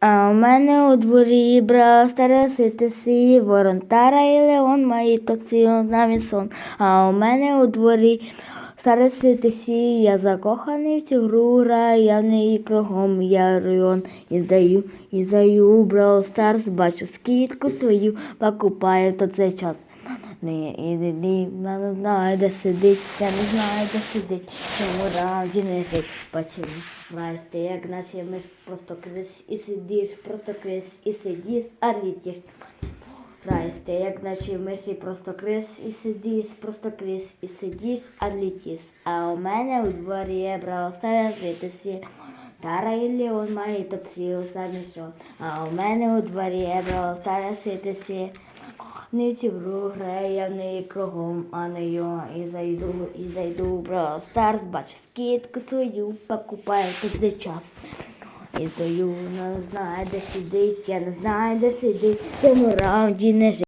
А у мене у дворі брав староситися, ворон Тара і Леон має топці на сон. А у мене у дворі староситися, я закоханий в цю гру, я в неї кругом, я район і здаю, і здаю Brawl Stars, бачу скидку свою, покупаю, то це час. Не, і не, не, знаю, де сидить, я не знаю, де сидить, чому раді не жить. Бачив, знаєш, ти як наче ми ж просто крис і сидиш, просто крис і сидиш, а літиш. Граєш ти, як наче миші просто крис і сидиш, просто крис і сидиш, а літиш. А у мене у дворі є брав старе житися. Тара і Леон має топсі у самі що. А у мене у дворі є брав старе ситися. Не цю грея, не я кругом, а не його. І зайду, і зайду бро. Старт, бач, скидку свою, покупаю тут за час. І здаю, не знаю, де сидить, я не знаю, де сидить, в цьому раунді не жить.